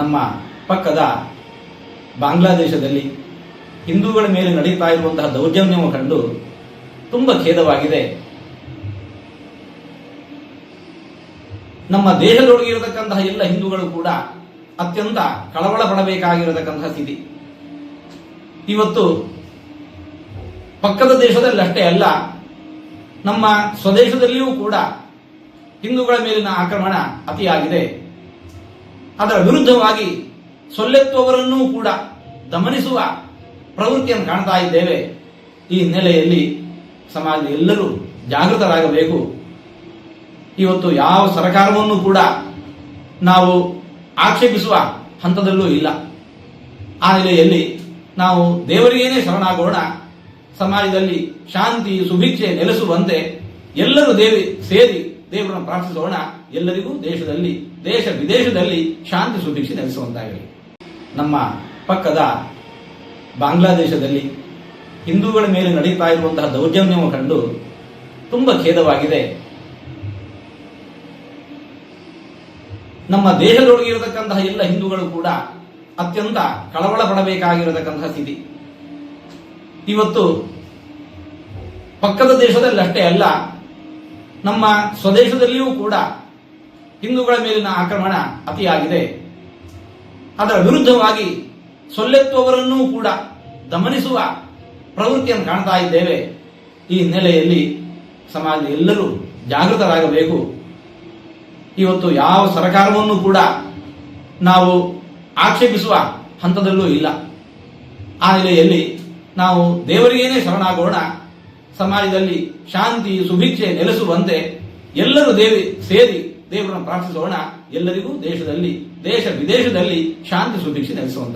ನಮ್ಮ ಪಕ್ಕದ ಬಾಂಗ್ಲಾದೇಶದಲ್ಲಿ ಹಿಂದೂಗಳ ಮೇಲೆ ನಡೀತಾ ಇರುವಂತಹ ದೌರ್ಜನ್ಯವನ್ನು ಕಂಡು ತುಂಬ ಖೇದವಾಗಿದೆ. ನಮ್ಮ ದೇಹದೊಳಗೆ ಇರತಕ್ಕಂತಹ ಎಲ್ಲ ಹಿಂದೂಗಳು ಕೂಡ ಅತ್ಯಂತ ಕಳವಳ ಪಡಬೇಕಾಗಿರತಕ್ಕಂತಹ ಸ್ಥಿತಿ. ಇವತ್ತು ಪಕ್ಕದ ದೇಶದಲ್ಲಿ ಅಷ್ಟೇ ಅಲ್ಲ, ನಮ್ಮ ಸ್ವದೇಶದಲ್ಲಿಯೂ ಕೂಡ ಹಿಂದೂಗಳ ಮೇಲಿನ ಆಕ್ರಮಣ ಅತಿಯಾಗಿದೆ. ಅದರ ವಿರುದ್ಧವಾಗಿ ಸೊಲ್ಲೆತ್ತುವವರನ್ನೂ ಕೂಡ ದಮನಿಸುವ ಪ್ರವೃತ್ತಿಯನ್ನು ಕಾಣ್ತಾ ಇದ್ದೇವೆ. ಈ ಹಿನ್ನೆಲೆಯಲ್ಲಿ ಸಮಾಜ ಎಲ್ಲರೂ ಜಾಗೃತರಾಗಬೇಕು. ಇವತ್ತು ಯಾವ ಸರ್ಕಾರವನ್ನು ಕೂಡ ನಾವು ಆಕ್ಷೇಪಿಸುವ ಹಂತದಲ್ಲೂ ಇಲ್ಲ. ಆ ನೆಲೆಯಲ್ಲಿ ನಾವು ದೇವರಿಗೇನೆ ಶರಣಾಗೋಣ. ಸಮಾಜದಲ್ಲಿ ಶಾಂತಿ, ಸುಭಿಕ್ಷೆ ನೆಲೆಸುವಂತೆ ಎಲ್ಲರೂ ದೇವಿ ಸೇರಿ ದೇವರನ್ನು ಪ್ರಾರ್ಥಿಸೋಣ. ಎಲ್ಲರಿಗೂ ದೇಶದಲ್ಲಿ, ದೇಶ ವಿದೇಶದಲ್ಲಿ ಶಾಂತಿ ಸುಭಿಕ್ಷೆ ನೆಲೆಸುವಂತಾಗಲಿ. ನಮ್ಮ ಪಕ್ಕದ ಬಾಂಗ್ಲಾದೇಶದಲ್ಲಿ ಹಿಂದೂಗಳ ಮೇಲೆ ನಡೀತಾ ಇರುವಂತಹ ದೌರ್ಜನ್ಯವನ್ನು ಕಂಡು ತುಂಬ ಖೇದವಾಗಿದೆ. ನಮ್ಮ ದೇಶದೊಳಗೆ ಇರತಕ್ಕಂತಹ ಎಲ್ಲ ಹಿಂದೂಗಳು ಕೂಡ ಅತ್ಯಂತ ಕಳವಳ ಪಡಬೇಕಾಗಿರತಕ್ಕಂತಹ ಸ್ಥಿತಿ. ಇವತ್ತು ಪಕ್ಕದ ದೇಶದಲ್ಲಿ ಅಷ್ಟೇ ಅಲ್ಲ ನಮ್ಮ ಸ್ವದೇಶದಲ್ಲಿಯೂ ಕೂಡ ಹಿಂದೂಗಳ ಮೇಲಿನ ಆಕ್ರಮಣ ಅತಿಯಾಗಿದೆ. ಅದರ ವಿರುದ್ಧವಾಗಿ ಸೊಲ್ಲೆತ್ತುವವರನ್ನೂ ಕೂಡ ದಮನಿಸುವ ಪ್ರವೃತ್ತಿಯನ್ನು ಕಾಣ್ತಾ ಇದ್ದೇವೆ. ಈ ಹಿನ್ನೆಲೆಯಲ್ಲಿ ಸಮಾಜದ ಎಲ್ಲರೂ ಜಾಗೃತರಾಗಬೇಕು. ಇವತ್ತು ಯಾವ ಸರ್ಕಾರವನ್ನು ಕೂಡ ನಾವು ಆಕ್ಷೇಪಿಸುವ ಹಂತದಲ್ಲೂ ಇಲ್ಲ. ಆ ನೆಲೆಯಲ್ಲಿ ನಾವು ದೇವರಿಗೇನೆ ಶರಣಾಗೋಣ. ಸಮಾಜದಲ್ಲಿ ಶಾಂತಿ, ಸುಭಿಕ್ಷೆ ನೆಲೆಸುವಂತೆ ಎಲ್ಲರೂ ದೇವಿ ಸೇರಿ ದೇವರನ್ನು ಪ್ರಾರ್ಥಿಸೋಣ. ಎಲ್ಲರಿಗೂ ದೇಶದಲ್ಲಿ, ದೇಶ ವಿದೇಶದಲ್ಲಿ ಶಾಂತಿ, ಸುಭಿಕ್ಷೆ ನೆಲೆಸುವಂತ